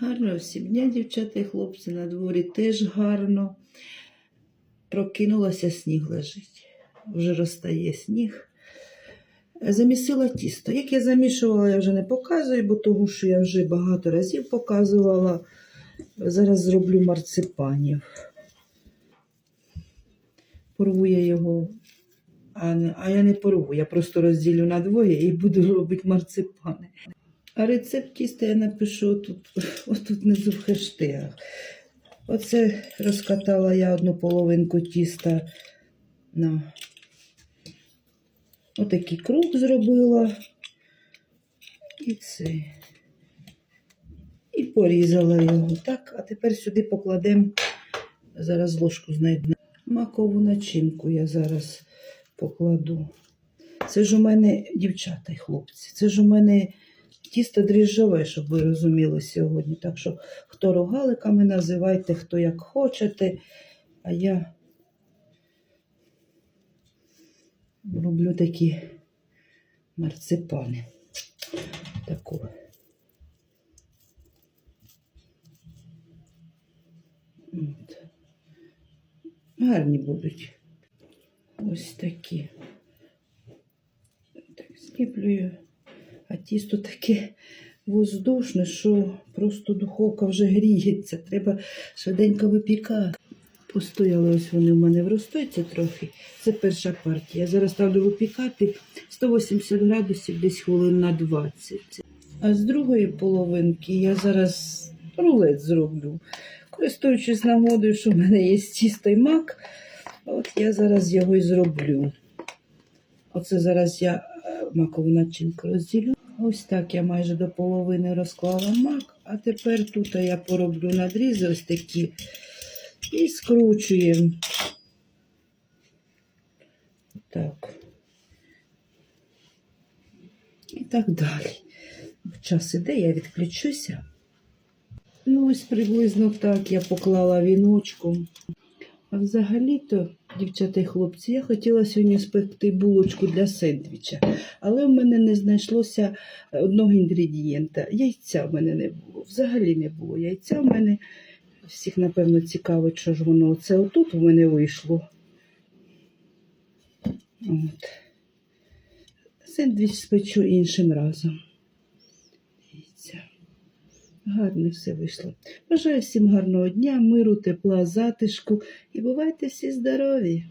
Гарно всім дня, дівчата і хлопці, на дворі теж гарно. Прокинулася, сніг лежить. Вже розтає сніг. Замісила тісто. Як я замішувала, я вже не показую, бо того, що я вже багато разів показувала. Зараз зроблю марципанів. Порву я його, а, я не порву, я просто розділю на двоє і буду робити марципани. А рецепт тіста я напишу тут, отут внизу в хештегах. Оце розкатала я одну половинку тіста на отакий круг зробила. І це. І порізала його. Так, а тепер сюди покладемо, зараз ложку знайду. Макову начинку я зараз покладу. Це ж у мене, дівчата і хлопці, це ж у мене тісто дріжджове, щоб ви розуміли сьогодні. Так що, хто рогаликами називайте, хто як хочете. А я роблю такі марципани. Таку. От. Гарні будуть. Ось такі. Так, зліплюю. А тісто таке воздушне, що просто духовка вже гріється. Треба швиденько випікати. Постояли ось вони в мене вростуються трохи. Це перша партія. Я зараз ставлю випікати 180 градусів десь хвилин на 20. А з другої половинки я зараз рулет зроблю. Користуючись нагодою, що в мене є тісто і мак, от я зараз його і зроблю. Оце зараз я е, макову начинку розділю. Ось так я майже до половини розклала мак, а тепер тут я пороблю надрізи ось такі і скручуємо. Так. І так далі. Час іде, я відключуся. Ну, ось приблизно так я поклала віночком. А взагалі-то, дівчата і хлопці, я хотіла сьогодні спекти булочку для сендвіча, але в мене не знайшлося одного інгредієнта. Яйця в мене не було. Взагалі не було яйця в мене. Всіх, напевно, цікавить, що ж воно оце отут у мене вийшло. От. Сендвіч спечу іншим разом. Дивіться. Гарне все вийшло. Бажаю всім гарного дня, миру, тепла, затишку і бувайте всі здорові!